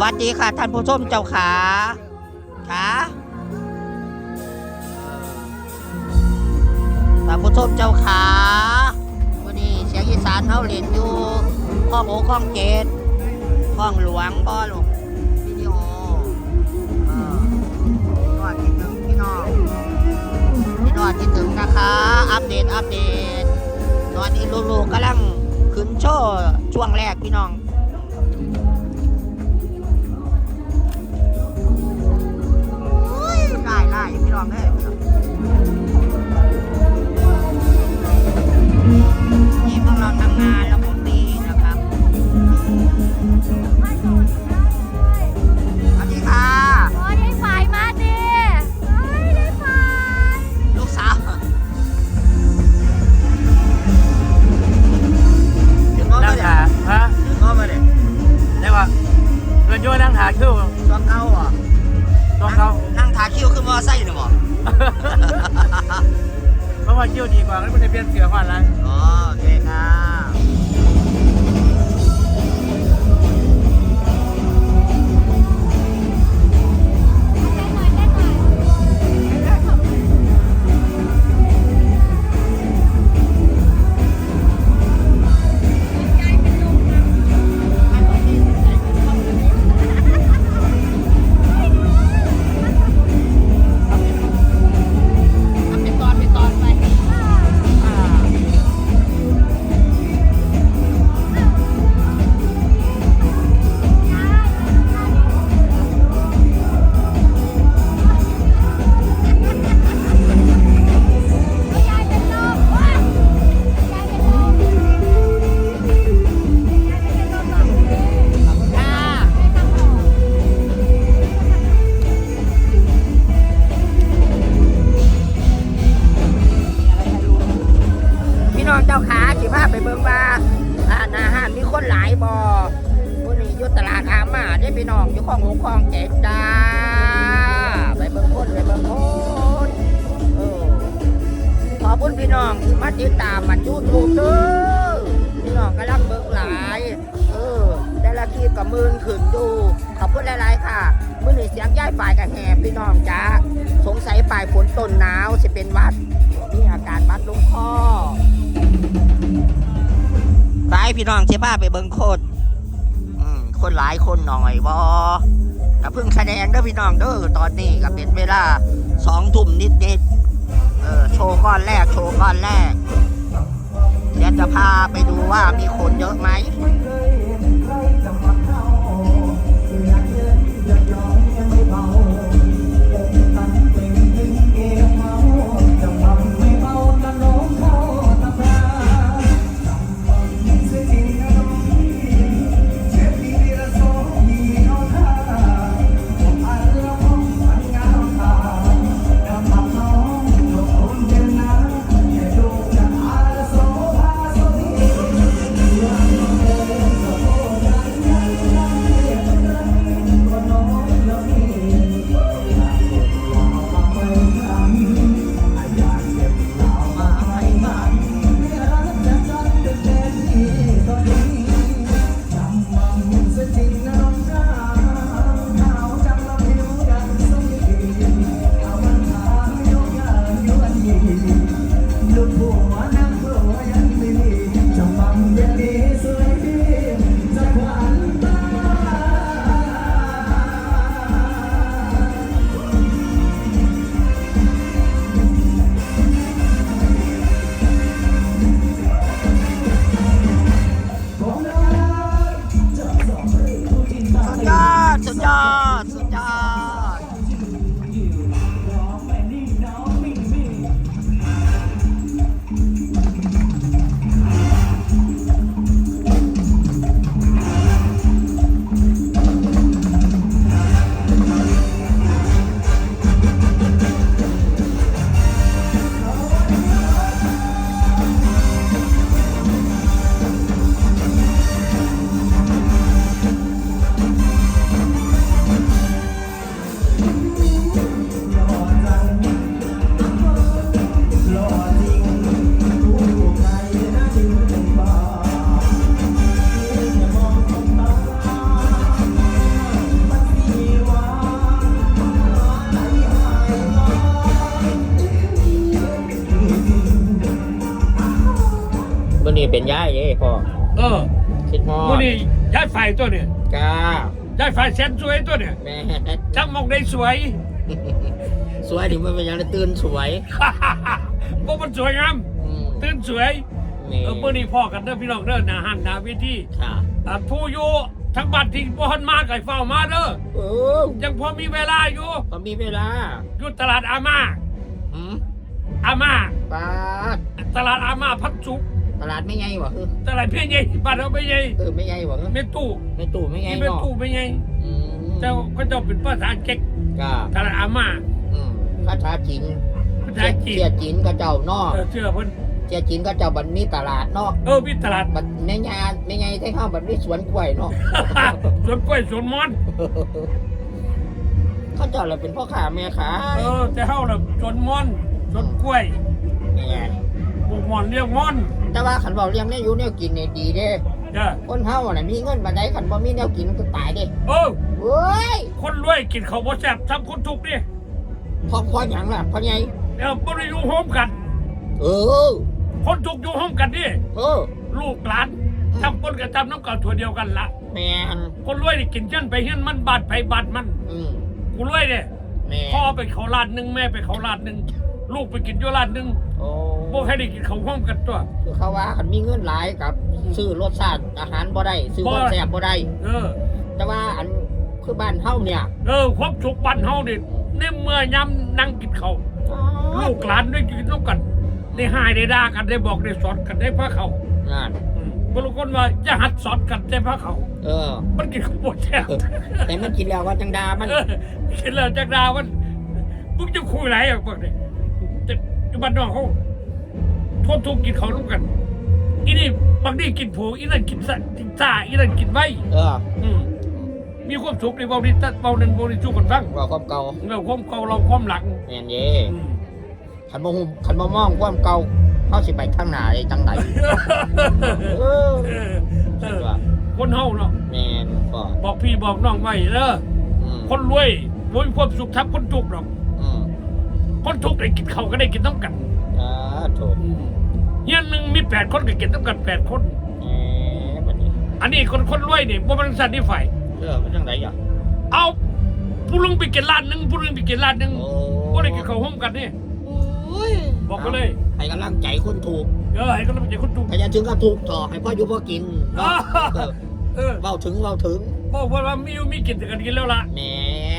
วัสดีค่ะ ท่านผู้ชมเจ้าขาขาท่านผู้ชมเจ้าขาวันนี้เสียงอีสานเขาเล่นอยู่ข้องโอข้องเกตข้องหลวงบ่ลูกวิดีโอเออก็คิดถึงพี่น้องพี่น้องคิดถึงนะคะ อัปเดตอัปเดตตอนนี้ลูกๆกำลังขึ้นโชว์ช่วงแรกพี่น้อง เพราะว่าคิวดีกว่าแล้วมันจะเปลี่ยนเสือผ่านอะไรอ๋อโอเคค่ะเองมาติดตามมันยูทูบเด้อพี่น้องกำลังเบิ่งหลาย เออ ได้ละคลิปกับมืนขึ้นดูขอบคุณหลายๆค่ะมื้อนี้เสียงย้ายฝ่ายกับแหบพี่น้องจ้าสงสัยปลายฝนต้นหนาวสิเป็นวัดมีอาการบัดลงคอไปพี่น้องเชฟ้าไปเบิงโคตรคนหลายคนหน่อยบอแต่เพิ่งแสดงเด้อพี่น้องเด้อตอนนี้ก็เป็นเวลาสองทุ่มนิดนิดๆ ออโชว์ก้อนแรก โชว์ก้อนแรก เดี๋ยวจะพาไปดูว่ามีคนเยอะไหม เป็นย่ายเด้พ่อเออคิดฮอมูดนี่ย้ายไฟตัวเนี่ยกล้าย้ายไฟแสนสวยตัวเนี่ยแม่จังมองได้สวย สวยถึงมันเป็นยังไงตื่นสวยพวกมันสวยงามอืมตื่นสวยนี่เออมื่อนี้พ่อกันเด้อพี่น้องเด้อหนาหันหนาเวทีค่ะ อ่าผู้อยู่ทั้งบัดที่บ่ทันมาไก่เฝ้ามาเด้อเออยังพอมีเวลาอยู่พอมีเวลาอยู่ตลาดอาม่า หืมอาม่า ปาดตลาดอาม่าพัดสุก ตลาดไม่ไงวะคือตลาดเพี้ยนใหญ่บ้านเราไม่ใหญ่เออไม่ไงวะคือไม่ตู้ไม่ตู่ไม่ไงที่ไม่เนาะตู้ไม่ใหญ่อืมเจ้าก็เจ้าเป็นภาษาเก๊กกล้าตลาดอาม่าอืมคาถาจีนภาษาจีนเสียจีนก็เจ้าเนอกเออเชื่อเพิ่นเสียจีนก็เจ้าบันมีตลาดเนาะเออมีตลาดบันในงานในไงที่เข้าบันมีสวนกล้วยเนาะ สวนกล้วยสวนมอน เขาเจ้าเราเป็นพ่อค้าแม่ค้าเออแต่เฮาน่ะสวนมอนสวนกล้วยเนี่ย ปลูกมอนเลี้ยงมอน แต่ว่าขันบอกเลี้ยงเนี่ยอยู่เนี่ยกินเนี่ยดีเด้จ้ะคนเฮาน่ะมีเงินบันไดขันบ่มีแนวกินมันก็ตายเด้เออเว้ยคนรวยกินข้าวบ่แซ่บทำคนทุกข์ดิพอพอหยังล่ะพอไงเดี๋ยวบ่ได้อยู่โฮมกัน เออ คนทุกข์อยู่โฮมกันดิเออ ลูกหลานทำคนกับทำน้ำเก่าถั่วเดียวกันละแม่นคนรวยนี่กินเช่นไปเฮียนมันบาดไปบาดมันอืมกูรวยเนี่ยแม่พ่อไปเขาลาดหนึ่งแม่ไปเขาลาดหนึ่ง ลูกไปกินอยู่ลาดหนึ่งโอ้พวกให้ได้กินเขาวห้อมกันตัว คือเขาว่าขันมีเงินหลายกับซื้อรสชาติอาหารบ่ได้ซื้อความแซ่บบ่ได้เออ แต่ว่าอันคือบ้านเฮาเนี่ยเออความสุขบันเฮาเนี่ยในเมื่อยำนั่งกินเขาวลูกหลานได้กินน้ำกันได้หายได้ด่ากันได้บอกได้สอนกันได้พระเขานั่นอืมบางคนว่าจะหัดสอนกันได้พระเขา เออ มันกินข้าวบดแท้แต่มันกินแล้วว่าจังดามัน เออกินแล้วจากดาวันมึงจะคุยอะไรอะพวกเนี่ยแต่แต่ บ้านนอกเขาทนทุกข์กินเขาร่วมกันอีนี่บางทีกินผูอีนั่นกินสะกินซ่าอีนั่นกินไว้เอออืมมีความสุขในเบานี้ตัดเบานั้นเบานี้สู้กันฟังว่าความเก่าเราความเก่าเราความหลังแม่นเย่อืมขันบ่ฮู้ขันบ่มองความเก่าเฮาสิไปทางไหนจังไดเออเออเออว่าคนเฮาเนาะแม่นก็บอกพี่บอกน้องไว้เด้ออืมคนรวยรวยความสุขทับคนทุกข์หรอกอืม คนทุกข์ได้กินเขาวก็ได้กินต้องกันอ่าโถเฮียนหนึ่งมีแปดคนก็กินต้องกันแปดคนแหมบัดนี้อันนี้คนคนรวยนี่บ่มันสันนี่ฝ่ายเออเป็นจังไดอะเอาผู้ลุงไปกินร้านหนึ่งผู้ลุงไปกินร้านหนึ่งโอ้บ่ได้กินข้าวห้มกันนี่โอ้ยบอกไปเลยให้กำลังใจคนถูกเออให้กำลังใจคนทุกข์พยาถึงก็ถูกต่อให้พ่ออยู่พ่อกินเนาะเออเออเว้าถึงเว้าถึงบอกว่าว่ามีอยู่มีกินแต่กันกินแล้วล่ะแม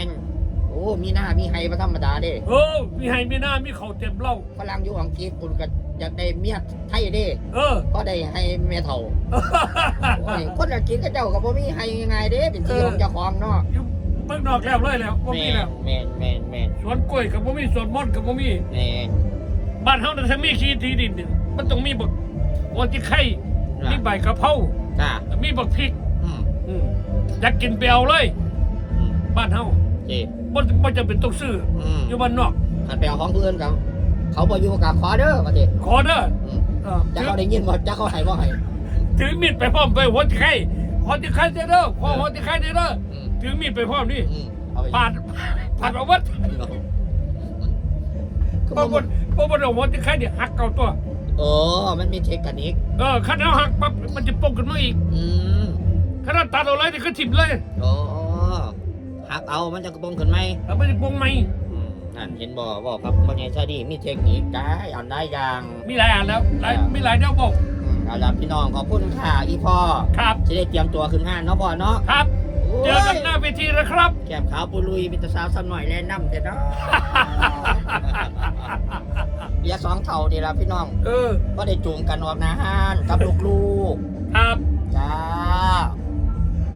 นโอ้ มีหน้ามีไฮมาธรรมดาเด้เออมีให้มีหน้ามีเขาวเต็มเหล้าฝรั่งอยู่อังกฤษคุณก็อยากได้เมียไทยเด้เออ ก็ได้ให้เมียเถ่าโอ้ยคนอังกฤษก็เจ้าก็บ่มีให้ยังไงเด้เป็นที่ของเจ้าของเนาะอยู่เมืองนอกแล้วเลยแล้วบ่แมมีนแล้วแมนแมนแมนสวนกล้วยกับบ่มีสวนม่อนกับบ่มีแมนบ้านเฮาน่ะถ้ามีขี้ที่ดินนี่มันต้องมีบักบักที่ไข่มีใบกะเพราจ้ามีบักพริกอืมอืมอยากกินไปเอาเลยอืมบ้านเฮาเจ บ่บ่จะเป็นต้องซื้ออืมอยู่บ้านนอก ขันไปเอาของเพื่อนกับเขาบ่อยู่กับขอเด้อว่าเจขอเด้ออืมเออจะถือเขาได้ยินบ่จะเขาให้บ่ให้ถือมีดไปพร้อมไปหัวที่ไข่หัวที่ไข่เด้อขอหัวที่ไข่เด้ออืมถือมีดไปพร้อมนี่อืมเอาไปปาดปาดเอาวัดคือบ่บ่บ่บ่บ่เอาหัวที่ไข่เนี่ยหักเก่าตัว เออมันมีเทคนิคเออคันเอาหักปั๊บมันจะปงขึ้นมาอีกอืมคันเอาตัดเอาเลยนี่คือถิ่มเลย โอ้ หักเอามันจะกระปงขึ้นไหมแล้วมันจะปงใหม่อืมนั่นเห็นบ่บอกครับว่าไงซะดีมีเทคนิคได้อันได้อย่างมีหลายอันแล้วหลายมีหลายแนวบอกอืมเอาล่ะพี่น้องขอบคุณค่ะอีพ่อครับ จะได้เตรียมตัวขึ้นห้านเนาะพ่อเนาะครับ เจอกันหน้าเวทีนะครับ แก้มขาวปุลุยมิตรสาวซ้ำหน่อยแลน้ำเด็ดเนาะ เบียร์สองเท่าดีละพี่น้อง เออ ก็ได้จูงกันออกหนาห้านกับลูกครับๆจ้า